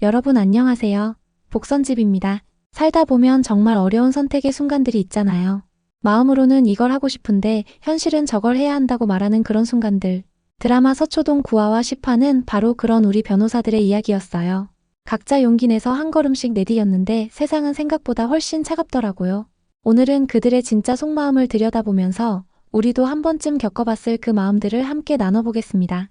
여러분 안녕하세요. 복선집입니다. 살다 보면 정말 어려운 선택의 순간들이 있잖아요. 마음으로는 이걸 하고 싶은데 현실은 저걸 해야 한다고 말하는 그런 순간들. 드라마 서초동 9화와 10화는 바로 그런 우리 변호사들의 이야기였어요. 각자 용기 내서 한 걸음씩 내디뎠는데 세상은 생각보다 훨씬 차갑더라고요. 오늘은 그들의 진짜 속마음을 들여다보면서 우리도 한 번쯤 겪어봤을 그 마음들을 함께 나눠보겠습니다.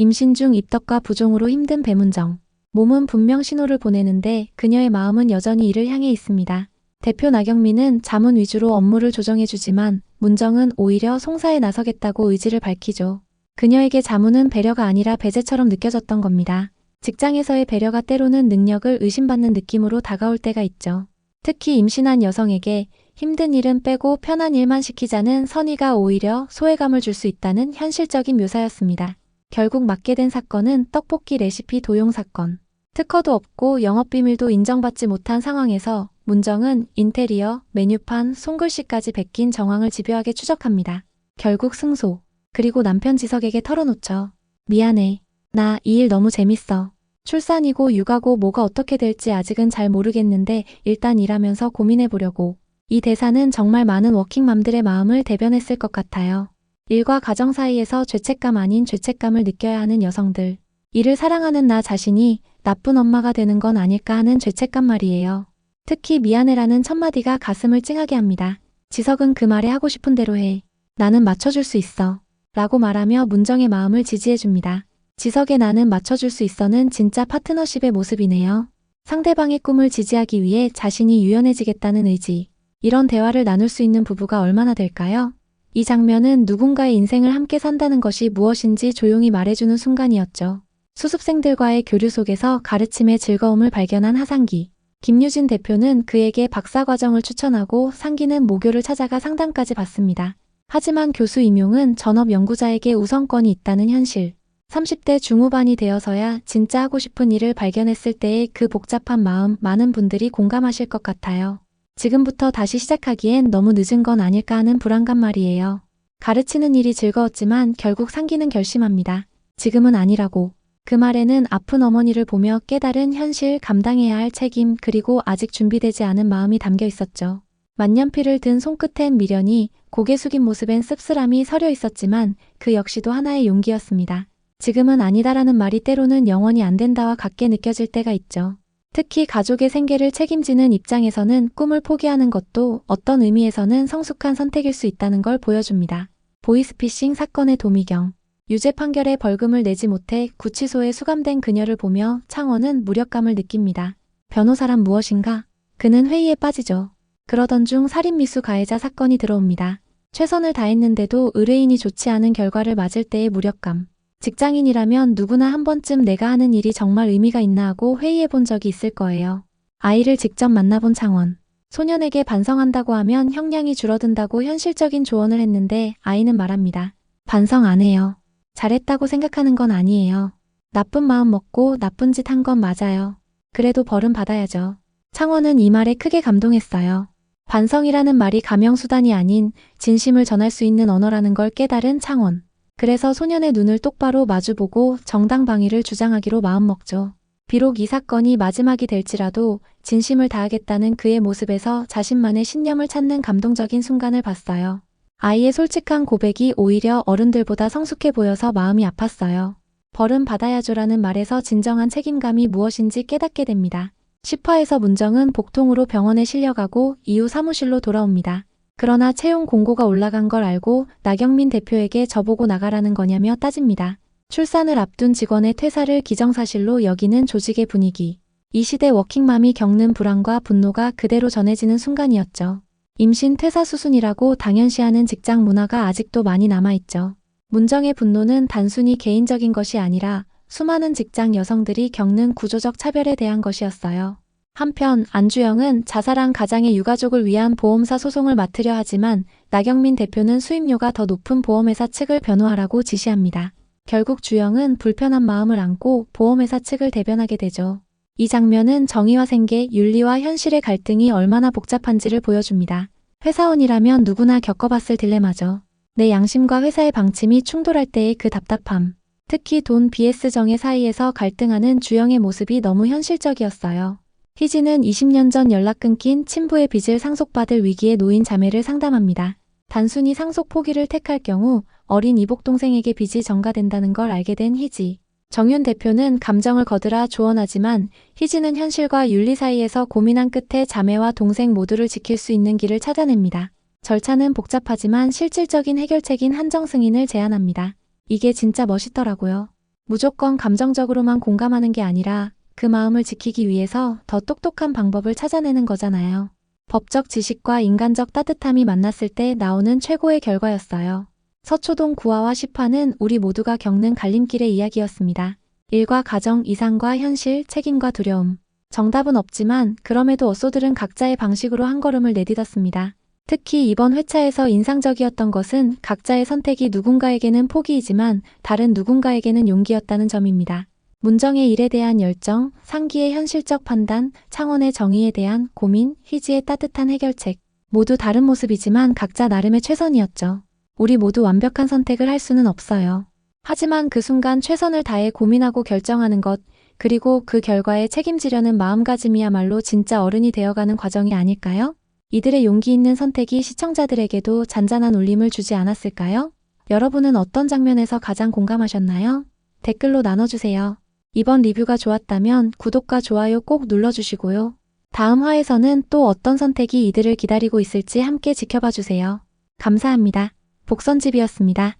임신 중 입덕과 부종으로 힘든 배문정. 몸은 분명 신호를 보내는데 그녀의 마음은 여전히 이를 향해 있습니다. 대표 나경민은 자문 위주로 업무를 조정해주지만 문정은 오히려 송사에 나서겠다고 의지를 밝히죠. 그녀에게 자문은 배려가 아니라 배제처럼 느껴졌던 겁니다. 직장에서의 배려가 때로는 능력을 의심받는 느낌으로 다가올 때가 있죠. 특히 임신한 여성에게 힘든 일은 빼고 편한 일만 시키자는 선의가 오히려 소외감을 줄 수 있다는 현실적인 묘사였습니다. 결국 맡게 된 사건은 떡볶이 레시피 도용 사건. 특허도 없고 영업비밀도 인정받지 못한 상황에서 문정은 인테리어, 메뉴판, 손글씨까지 베낀 정황을 집요하게 추적합니다. 결국 승소. 그리고 남편 지석에게 털어놓죠. 미안해. 나 이 일 너무 재밌어. 출산이고 육아고 뭐가 어떻게 될지 아직은 잘 모르겠는데 일단 일하면서 고민해보려고. 이 대사는 정말 많은 워킹맘들의 마음을 대변했을 것 같아요. 일과 가정 사이에서 죄책감 아닌 죄책감을 느껴야 하는 여성들. 이를 사랑하는 나 자신이 나쁜 엄마가 되는 건 아닐까 하는 죄책감 말이에요. 특히 미안해라는 첫마디가 가슴을 찡하게 합니다. 지석은 그 말에 하고 싶은 대로 해. 나는 맞춰줄 수 있어. 라고 말하며 문정의 마음을 지지해줍니다. 지석의 나는 맞춰줄 수 있어는 진짜 파트너십의 모습이네요. 상대방의 꿈을 지지하기 위해 자신이 유연해지겠다는 의지. 이런 대화를 나눌 수 있는 부부가 얼마나 될까요? 이 장면은 누군가의 인생을 함께 산다는 것이 무엇인지 조용히 말해주는 순간이었죠. 수습생들과의 교류 속에서 가르침의 즐거움을 발견한 하상기. 김유진 대표는 그에게 박사과정을 추천하고 상기는 모교를 찾아가 상담까지 받습니다. 하지만 교수 임용은 전업 연구자에게 우선권이 있다는 현실. 30대 중후반이 되어서야 진짜 하고 싶은 일을 발견했을 때의 그 복잡한 마음 많은 분들이 공감하실 것 같아요. 지금부터 다시 시작하기엔 너무 늦은 건 아닐까 하는 불안감 말이에요. 가르치는 일이 즐거웠지만 결국 상기는 결심합니다. 지금은 아니라고. 그 말에는 아픈 어머니를 보며 깨달은 현실 감당해야 할 책임 그리고 아직 준비되지 않은 마음이 담겨 있었죠. 만년필을 든 손끝엔 미련이 고개 숙인 모습엔 씁쓸함이 서려 있었지만 그 역시도 하나의 용기였습니다. 지금은 아니다라는 말이 때로는 영원히 안 된다와 같게 느껴질 때가 있죠. 특히 가족의 생계를 책임지는 입장에서는 꿈을 포기하는 것도 어떤 의미에서는 성숙한 선택일 수 있다는 걸 보여줍니다. 보이스피싱 사건의 도미경. 유죄 판결에 벌금을 내지 못해 구치소에 수감된 그녀를 보며 창원은 무력감을 느낍니다. 변호사란 무엇인가? 그는 회의에 빠지죠. 그러던 중 살인미수 가해자 사건이 들어옵니다. 최선을 다했는데도 의뢰인이 좋지 않은 결과를 맞을 때의 무력감. 직장인이라면 누구나 한 번쯤 내가 하는 일이 정말 의미가 있나 하고 회의해 본 적이 있을 거예요. 아이를 직접 만나본 창원. 소년에게 반성한다고 하면 형량이 줄어든다고 현실적인 조언을 했는데 아이는 말합니다. 반성 안 해요. 잘했다고 생각하는 건 아니에요. 나쁜 마음 먹고 나쁜 짓 한 건 맞아요. 그래도 벌은 받아야죠. 창원은 이 말에 크게 감동했어요. 반성이라는 말이 가명수단이 아닌 진심을 전할 수 있는 언어라는 걸 깨달은 창원. 그래서 소년의 눈을 똑바로 마주보고 정당 방위를 주장하기로 마음먹죠. 비록 이 사건이 마지막이 될지라도 진심을 다하겠다는 그의 모습에서 자신만의 신념을 찾는 감동적인 순간을 봤어요. 아이의 솔직한 고백이 오히려 어른들보다 성숙해 보여서 마음이 아팠어요. 벌은 받아야죠라는 말에서 진정한 책임감이 무엇인지 깨닫게 됩니다. 10화에서 문정은 복통으로 병원에 실려가고 이후 사무실로 돌아옵니다. 그러나 채용 공고가 올라간 걸 알고 나경민 대표에게 저보고 나가라는 거냐며 따집니다. 출산을 앞둔 직원의 퇴사를 기정사실로 여기는 조직의 분위기. 이 시대 워킹맘이 겪는 불안과 분노가 그대로 전해지는 순간이었죠. 임신 퇴사 수순이라고 당연시하는 직장 문화가 아직도 많이 남아있죠. 문정의 분노는 단순히 개인적인 것이 아니라 수많은 직장 여성들이 겪는 구조적 차별에 대한 것이었어요. 한편 안주영은 자살한 가장의 유가족을 위한 보험사 소송을 맡으려 하지만 나경민 대표는 수임료가 더 높은 보험회사 측을 변호하라고 지시합니다. 결국 주영은 불편한 마음을 안고 보험회사 측을 대변하게 되죠. 이 장면은 정의와 생계, 윤리와 현실의 갈등이 얼마나 복잡한지를 보여줍니다. 회사원이라면 누구나 겪어봤을 딜레마죠. 내 양심과 회사의 방침이 충돌할 때의 그 답답함. 특히 돈 vs 정의 사이에서 갈등하는 주영의 모습이 너무 현실적이었어요. 희진은 20년 전 연락 끊긴 친부의 빚을 상속받을 위기에 놓인 자매를 상담합니다. 단순히 상속 포기를 택할 경우 어린 이복 동생에게 빚이 전가된다는 걸 알게 된 희지. 정윤 대표는 감정을 거들어 조언하지만 희진은 현실과 윤리 사이에서 고민한 끝에 자매와 동생 모두를 지킬 수 있는 길을 찾아냅니다. 절차는 복잡하지만 실질적인 해결책인 한정 승인을 제안합니다. 이게 진짜 멋있더라고요. 무조건 감정적으로만 공감하는 게 아니라 그 마음을 지키기 위해서 더 똑똑한 방법을 찾아내는 거잖아요. 법적 지식과 인간적 따뜻함이 만났을 때 나오는 최고의 결과였어요. 서초동 구화와 시파는 우리 모두가 겪는 갈림길의 이야기였습니다. 일과 가정, 이상과 현실, 책임과 두려움. 정답은 없지만 그럼에도 어쏘들은 각자의 방식으로 한 걸음을 내딛었습니다. 특히 이번 회차에서 인상적이었던 것은 각자의 선택이 누군가에게는 포기이지만 다른 누군가에게는 용기였다는 점입니다. 문정의 일에 대한 열정, 상기의 현실적 판단, 창원의 정의에 대한 고민, 희지의 따뜻한 해결책. 모두 다른 모습이지만 각자 나름의 최선이었죠. 우리 모두 완벽한 선택을 할 수는 없어요. 하지만 그 순간 최선을 다해 고민하고 결정하는 것, 그리고 그 결과에 책임지려는 마음가짐이야말로 진짜 어른이 되어가는 과정이 아닐까요? 이들의 용기 있는 선택이 시청자들에게도 잔잔한 울림을 주지 않았을까요? 여러분은 어떤 장면에서 가장 공감하셨나요? 댓글로 나눠주세요. 이번 리뷰가 좋았다면 구독과 좋아요 꼭 눌러주시고요. 다음 화에서는 또 어떤 선택이 이들을 기다리고 있을지 함께 지켜봐 주세요. 감사합니다. 복선집이었습니다.